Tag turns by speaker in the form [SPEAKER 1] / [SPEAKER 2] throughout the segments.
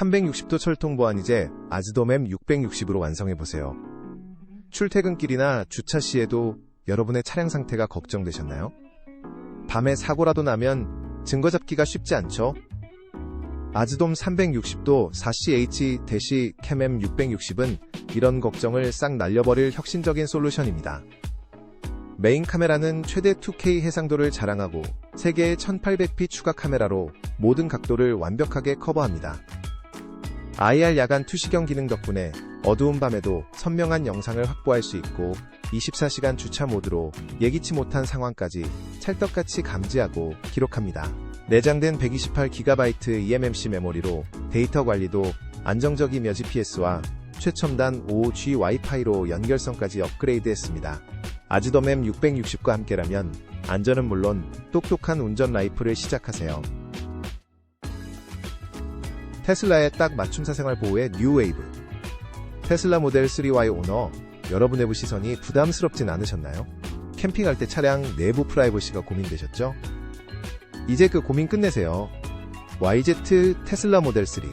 [SPEAKER 1] 360도 철통 보안 이제 아즈도맵 660으로 완성해보세요. 출퇴근길이나 주차 시에도 여러분의 차량 상태가 걱정되셨나요? 밤에 사고라도 나면 증거 잡기가 쉽지 않죠? 아즈돔 360도 4CH 캠엠 660은 이런 걱정을 싹 날려버릴 혁신적인 솔루션입니다. 메인 카메라는 최대 2K 해상도를 자랑하고 세계의 1800p 추가 카메라로 모든 각도를 완벽하게 커버합니다. IR 야간 투시경 기능 덕분에 어두운 밤에도 선명한 영상을 확보할 수 있고 24시간 주차 모드로 예기치 못한 상황까지 찰떡같이 감지하고 기록합니다. 내장된 128GB eMMC 메모리로 데이터 관리도 안정적이며 GPS와 최첨단 5G 와이파이로 연결성까지 업그레이드했습니다. 아즈더맵 660과 함께라면 안전은 물론 똑똑한 운전 라이프를 시작하세요. 테슬라의 딱 맞춤 사 생활 보호의 뉴웨이브. 테슬라 모델 3Y 오너, 여러분 내부 시선이 부담스럽진 않으셨나요? 캠핑할 때 차량 내부 프라이버시가 고민되셨죠? 이제 그 고민 끝내세요. YZ 테슬라 모델 3,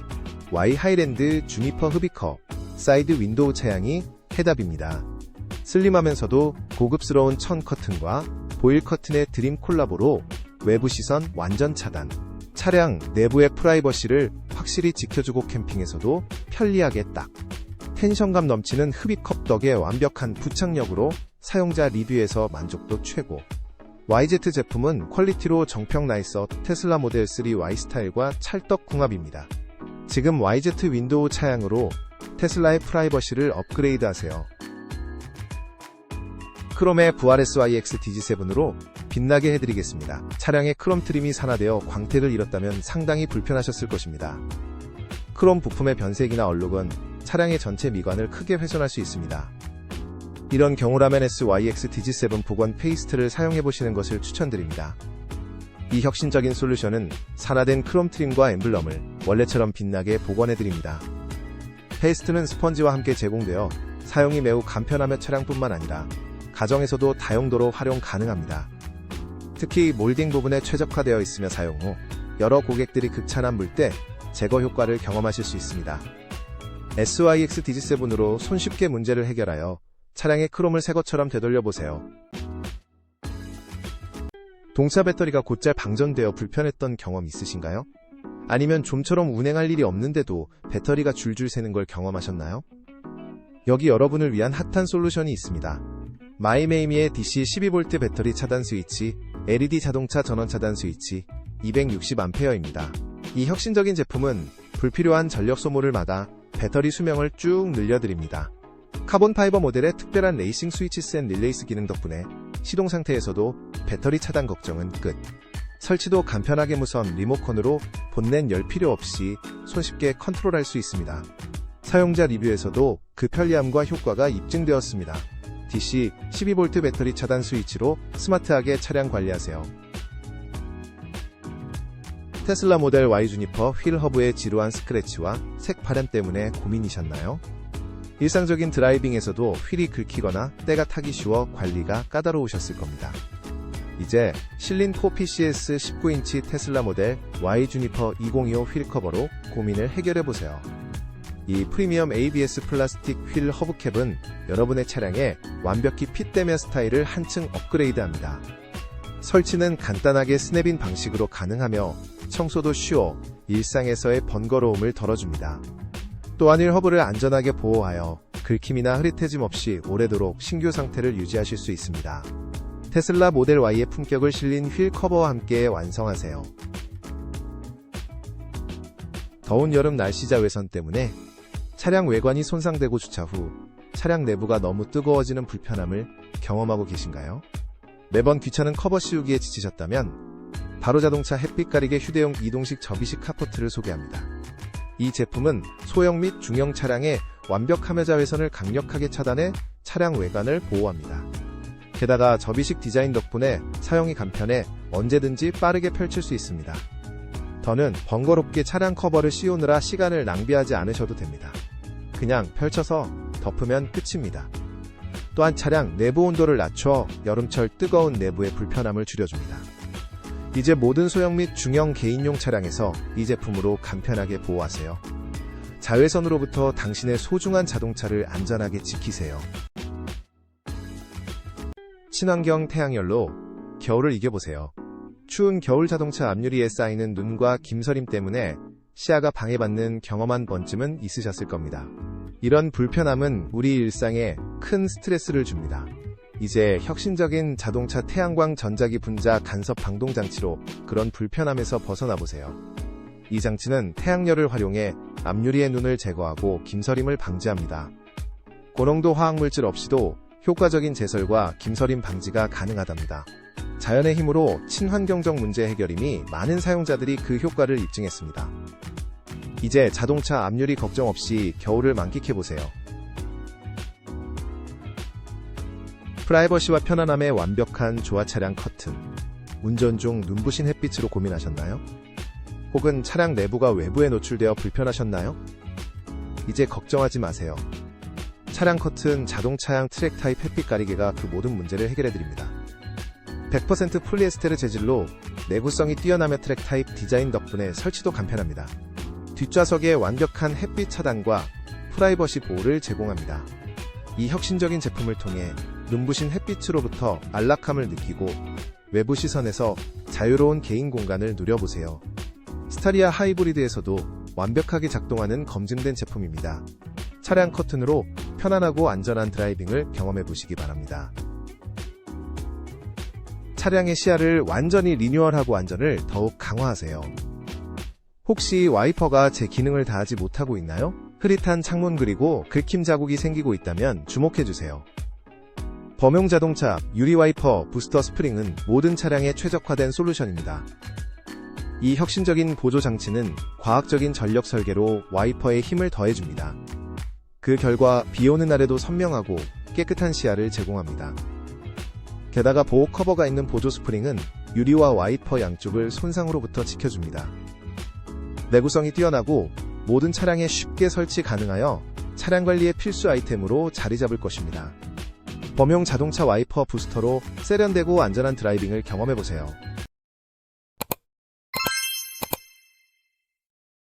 [SPEAKER 1] Y 하이랜드 주니퍼 흡입커, 사이드 윈도우 차량이 해답입니다. 슬림하면서도 고급스러운 천 커튼과 보일 커튼의 드림 콜라보로 외부 시선 완전 차단. 차량 내부의 프라이버시를 확실히 지켜주고 캠핑에서도 편리하게 딱. 텐션감 넘치는 흡입컵 덕의 완벽한 부착력으로 사용자 리뷰에서 만족도 최고. YZ 제품은 퀄리티로 정평 나있어 테슬라 모델 3 Y 스타일과 찰떡 궁합입니다. 지금 YZ 윈도우 차량으로 테슬라의 프라이버시를 업그레이드 하세요. 크롬의 부활 SYX DG7으로 빛나게 해드리겠습니다. 차량의 크롬 트림이 산화되어 광택을 잃었다면 상당히 불편하셨을 것입니다. 크롬 부품의 변색이나 얼룩은 차량의 전체 미관을 크게 훼손할 수 있습니다. 이런 경우라면 SYX DG7 복원 페이스트를 사용해보시는 것을 추천드립니다. 이 혁신적인 솔루션은 산화된 크롬 트림과 엠블럼을 원래처럼 빛나게 복원해드립니다. 페이스트는 스펀지와 함께 제공되어 사용이 매우 간편하며 차량뿐만 아니라 가정에서도 다용도로 활용 가능합니다. 특히 몰딩 부분에 최적화되어 있으며 사용 후 여러 고객들이 극찬한 물때 제거 효과를 경험하실 수 있습니다. SYX DG7으로 손쉽게 문제를 해결하여 차량의 크롬을 새 것처럼 되돌려 보세요. 동차 배터리가 곧잘 방전되어 불편했던 경험 있으신가요? 아니면 좀처럼 운행할 일이 없는데도 배터리가 줄줄 새는 걸 경험하셨나요? 여기 여러분을 위한 핫한 솔루션이 있습니다. 마이메이미의 DC 12V 배터리 차단 스위치, LED 자동차 전원 차단 스위치, 260A입니다. 이 혁신적인 제품은 불필요한 전력 소모를 막아 배터리 수명을 쭉 늘려드립니다. 카본 파이버 모델의 특별한 레이싱 스위치 센 릴레이스 기능 덕분에 시동 상태에서도 배터리 차단 걱정은 끝. 설치도 간편하게 무선 리모컨으로 본넷 열 필요 없이 손쉽게 컨트롤할 수 있습니다. 사용자 리뷰에서도 그 편리함과 효과가 입증되었습니다. DC 12V 배터리 차단 스위치로 스마트하게 차량 관리하세요. 테슬라 모델 Y 주니퍼 휠 허브의 지루한 스크래치와 색 바람 때문에 고민이셨나요? 일상적인 드라이빙에서도 휠이 긁히거나 때가 타기 쉬워 관리가 까다로우셨을 겁니다. 이제 실린 코 PCS 19인치 테슬라 모델 Y 주니퍼 2025 휠 커버로 고민을 해결해보세요. 이 프리미엄 ABS 플라스틱 휠 허브캡은 여러분의 차량에 완벽히 핏되며 스타일을 한층 업그레이드합니다. 설치는 간단하게 스냅인 방식으로 가능하며 청소도 쉬워 일상에서의 번거로움을 덜어줍니다. 또한 휠 허브를 안전하게 보호하여 긁힘이나 흐릿해짐 없이 오래도록 신규 상태를 유지하실 수 있습니다. 테슬라 모델 Y의 품격을 실린 휠 커버와 함께 완성하세요. 더운 여름 날씨 자 외선 때문에 차량 외관이 손상되고 주차 후 차량 내부가 너무 뜨거워지는 불편함을 경험하고 계신가요? 매번 귀찮은 커버 씌우기에 지치셨다면 바로 자동차 햇빛 가리개 휴대용 이동식 접이식 카포트를 소개합니다. 이 제품은 소형 및 중형 차량의 완벽함의 자외선을 강력하게 차단해 차량 외관을 보호합니다. 게다가 접이식 디자인 덕분에 사용이 간편해 언제든지 빠르게 펼칠 수 있습니다. 더는 번거롭게 차량 커버를 씌우느라 시간을 낭비하지 않으셔도 됩니다. 그냥 펼쳐서 덮으면 끝입니다. 또한 차량 내부 온도를 낮춰 여름철 뜨거운 내부의 불편함을 줄여줍니다. 이제 모든 소형 및 중형 개인용 차량에서 이 제품으로 간편하게 보호하세요. 자외선으로부터 당신의 소중한 자동차를 안전하게 지키세요. 친환경 태양열로 겨울을 이겨보세요. 추운 겨울 자동차 앞유리에 쌓이는 눈과 김서림 때문에 시야가 방해받는 경험 한 번쯤은 있으셨을 겁니다. 이런 불편함은 우리 일상에 큰 스트레스를 줍니다. 이제 혁신적인 자동차 태양광 전자기 분자 간섭 방동 장치로 그런 불편함에서 벗어나 보세요. 이 장치는 태양열을 활용해 앞유리의 눈을 제거하고 김서림을 방지합니다. 고농도 화학물질 없이도 효과적인 제설과 김서림 방지가 가능하답니다. 자연의 힘으로 친환경적 문제 해결임이 많은 사용자들이 그 효과를 입증했습니다. 이제 자동차 앞유리 걱정 없이 겨울을 만끽해보세요. 프라이버시와 편안함의 완벽한 조화 차량 커튼. 운전 중 눈부신 햇빛으로 고민하셨나요? 혹은 차량 내부가 외부에 노출되어 불편하셨나요? 이제 걱정하지 마세요. 차량 커튼 자동차양 트랙 타입 햇빛 가리개가 그 모든 문제를 해결해드립니다. 100% 폴리에스테르 재질로 내구성이 뛰어나며 트랙 타입 디자인 덕분에 설치도 간편합니다. 뒷좌석에 완벽한 햇빛 차단과 프라이버시 보호를 제공합니다. 이 혁신적인 제품을 통해 눈부신 햇빛으로부터 안락함을 느끼고 외부 시선에서 자유로운 개인 공간을 누려보세요. 스타리아 하이브리드에서도 완벽하게 작동하는 검증된 제품입니다. 차량 커튼으로 편안하고 안전한 드라이빙을 경험해 보시기 바랍니다. 차량의 시야를 완전히 리뉴얼하고 안전을 더욱 강화하세요. 혹시 와이퍼가 제 기능을 다하지 못하고 있나요? 흐릿한 창문 그리고 긁힘 자국이 생기고 있다면 주목해주세요. 범용 자동차 유리 와이퍼 부스터 스프링은 모든 차량에 최적화된 솔루션입니다. 이 혁신적인 보조 장치는 과학적인 전력 설계로 와이퍼에 힘을 더해줍니다. 그 결과 비 오는 날에도 선명하고 깨끗한 시야를 제공합니다. 게다가 보호 커버가 있는 보조 스프링은 유리와 와이퍼 양쪽을 손상으로부터 지켜줍니다. 내구성이 뛰어나고 모든 차량에 쉽게 설치 가능하여 차량 관리의 필수 아이템으로 자리 잡을 것입니다. 범용 자동차 와이퍼 부스터로 세련되고 안전한 드라이빙을 경험해보세요.